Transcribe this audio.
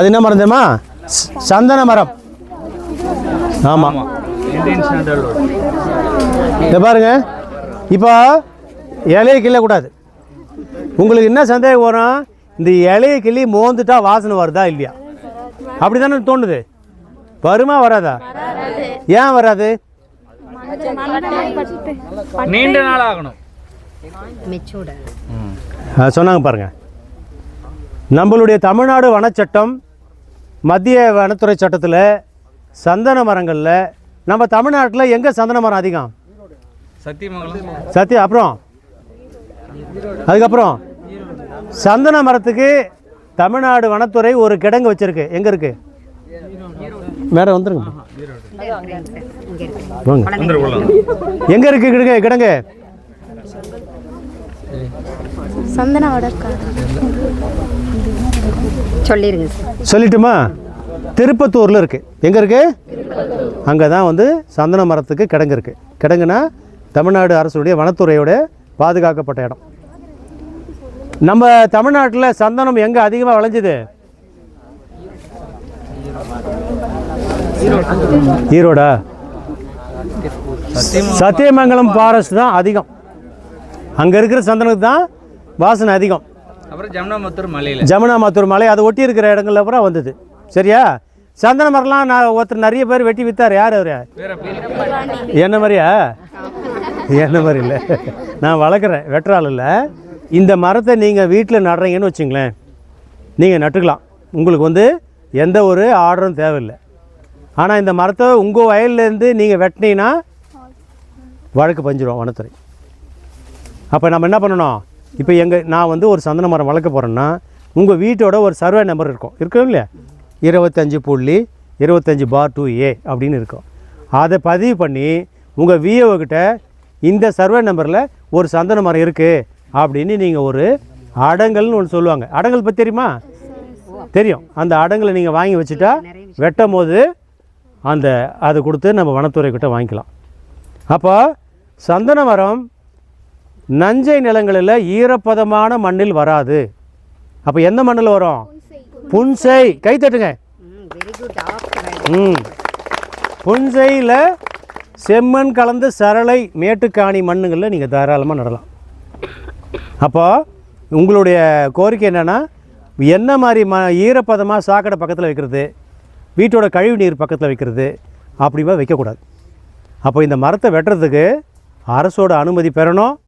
அது என்ன மரம் தெரியுமா? சந்தன மரம். ஆமாம் இதை பாருங்க. இப்போ இலையை கிள்ளக்கூடாது உங்களுக்கு என்ன சந்தேகம் வரும் இந்த இலையை கிள்ளி மோந்துட்டா வாசனை வருதா இல்லையா? அப்படி தானே தோணுது. வருமா வராதா? ஏன் வராது? நீண்ட நாள் ஆகணும். சொன்னாங்க பாருங்க. நம்மளுடைய தமிழ்நாடு வனச்சட்டம் மத்திய வனத்துறை சட்டத்தில் சந்தன மரங்களில் நம்ம தமிழ்நாட்டில் எங்கே சந்தன மரம் அதிகம்? சத்தியமங்கலம். சத்தியம் அப்புறம்? அதுக்கப்புறம் சந்தன மரத்துக்கு தமிழ்நாடு வனத்துறை ஒரு கிடங்கு வச்சுருக்கு. எங்கே இருக்கு? மேடம் வந்துருங்க. வாங்க. எங்க இருக்கு கிடங்கு கிடங்கு? சந்தன சொல்லிருங்க. சார் சொல்லிட்டுமா? திருப்பத்தூரில் இருக்குது எங்கே இருக்குது அங்கே தான் வந்து சந்தன மரத்துக்கு கிடங்கு இருக்குது கிடங்குனா தமிழ்நாடு அரசுடைய வனத்துறையோட பாதுகாக்கப்பட்ட இடம். நம்ம தமிழ்நாட்டில் சந்தனம் எங்கே அதிகமாக விளைஞ்சுது? ஈரோடா? சத்தியமங்கலம் ஃபாரஸ்ட் தான் அதிகம். அங்கே இருக்கிற சந்தனத்துக்கு தான் வாசனை அதிகம். அப்புறம் ஜமுனாமத்தூர் மலையில். ஜமுனாமாத்தூர் மலை அதை ஒட்டி இருக்கிற இடங்கள்ல பூரா வந்தது. சரியா? சந்தன மரம்லாம் நான் ஒருத்தர் நிறைய பேர் வெட்டி வித்தார். யார் அவர்? என்ன மாதிரியா? என்ன மாதிரி இல்லை. நான் வளர்க்குறேன். வெட்டுறாள் இல்லை. இந்த மரத்தை நீங்கள் வீட்டில் நடுறீங்கன்னு வச்சுங்களேன். நீங்கள் நட்டுக்கலாம். உங்களுக்கு வந்து எந்த ஒரு ஆர்டரும் தேவையில்லை. ஆனால் இந்த மரத்தை உங்கள் வயல்லேருந்து நீங்கள் வெட்டினீங்கன்னா வழக்கு பஞ்சிரும் வனத்துறை. அப்போ நம்ம என்ன பண்ணணும்? இப்போ எங்கள் நான் வந்து ஒரு சந்தன மரம் வளர்க்க போகிறேன்னா உங்கள் வீட்டோட ஒரு சர்வே நம்பர் இருக்கும். இருக்கும் இல்லையா? இருபத்தஞ்சி புள்ளி இருபத்தஞ்சி பார் டூ ஏ அப்படின்னு இருக்கும். அதை பதிவு பண்ணி உங்கள் விஏஓ இந்த சர்வே நம்பரில் ஒரு சந்தன மரம் இருக்குது அப்படின்னு நீங்கள் ஒரு அடங்கல்னு ஒன்று சொல்லுவாங்க. அடங்கல் பற்றி தெரியுமா? தெரியும். அந்த அடங்கலை நீங்கள் வாங்கி வச்சுட்டா வெட்டும் போது அந்த அதை கொடுத்து நம்ம வனத்துறை கிட்ட வாங்கிக்கலாம். அப்போ சந்தன மரம் நஞ்சை நிலங்களில் ஈரப்பதமான மண்ணில் வராது. அப்போ எந்த மண்ணில் வரும்? புன்சை. கை தட்டுங்க. ம். புன்சையில் செம்மண் கலந்த சரளை மேட்டுக்காணி மண்ணுங்களில் நீங்கள் தாராளமாக நடலாம். அப்போ உங்களுடைய கோரிக்கை என்னென்னா என்ன மாதிரி ம ஈரப்பதமாக சாக்கடை பக்கத்தில் வைக்கிறது வீட்டோட கழிவு நீர் பக்கத்தில் வைக்கிறது அப்படிமா வைக்கக்கூடாது. அப்போ இந்த மரத்தை வெட்டுறதுக்கு அரசோட அனுமதி பெறணும்.